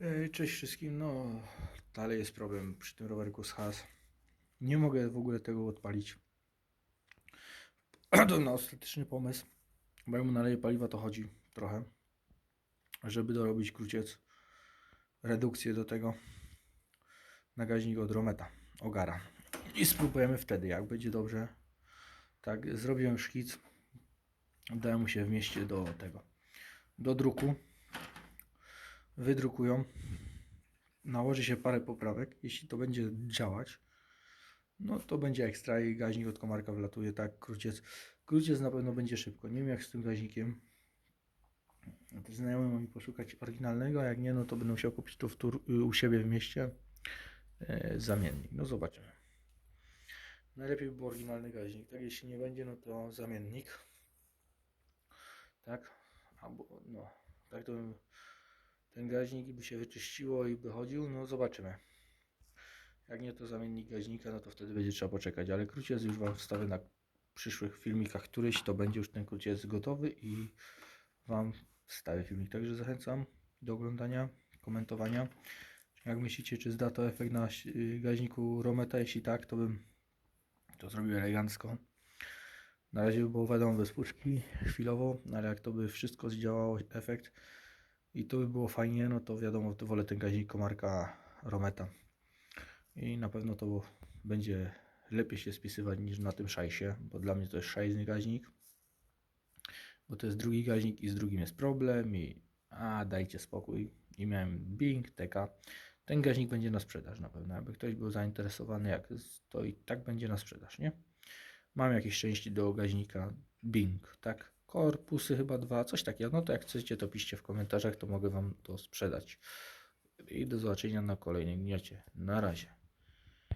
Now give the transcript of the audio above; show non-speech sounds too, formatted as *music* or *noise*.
E, Cześć wszystkim. No, dalej jest problem przy tym rowerku z has. Nie mogę w ogóle tego odpalić. *clears throat* Na ostateczny pomysł, bo jak mu naleje paliwa, to chodzi trochę, żeby dorobić króciec, redukcję do tego nagaźnik od Rometa, Ogara. I spróbujemy wtedy, jak będzie dobrze. Tak, zrobiłem szkic, dałem mu się w mieście do tego, do druku wydrukują, nałoży się parę poprawek, jeśli to będzie działać, no to będzie ekstra i gaźnik od komarka wlatuje, tak, króciec. Króciec na pewno będzie szybko, nie wiem jak z tym gaźnikiem. Też znajomy mi poszukać oryginalnego, a jak nie, no to będę musiał kupić to w tur, u siebie w mieście e, zamiennik, no zobaczymy. Najlepiej by był oryginalny gaźnik, tak, jeśli nie będzie, no to zamiennik. Tak, albo no, tak to bym ten gaźnik by się wyczyściło i by chodził, no zobaczymy. Jak nie to zamiennik gaźnika, no to wtedy będzie trzeba poczekać, ale króciec już Wam wstawię na przyszłych filmikach któryś, to będzie już ten króciec gotowy i Wam wstawię filmik. Także zachęcam do oglądania, komentowania. Jak myślicie, czy zda to efekt na gaźniku Rometa? Jeśli tak, to bym to zrobił elegancko. Na razie by było wiadomo bez puszki chwilowo, ale jak to by wszystko zdziałało efekt, i to by było fajnie, no to wiadomo, to wolę ten gaźnik komarka Rometa. I na pewno to będzie lepiej się spisywać niż na tym szajsie, bo dla mnie to jest szajsny gaźnik. Bo to jest drugi gaźnik i z drugim jest problem i a dajcie spokój. I miałem Bing, TK. Ten gaźnik będzie na sprzedaż na pewno. Jakby ktoś był zainteresowany, jak to i tak będzie na sprzedaż, nie? Mam jakieś części do gaźnika Bing, tak? Korpusy chyba dwa, coś takiego. No to jak chcecie, to piszcie w komentarzach, to mogę Wam to sprzedać. I do zobaczenia na kolejnym gniecie. Na razie.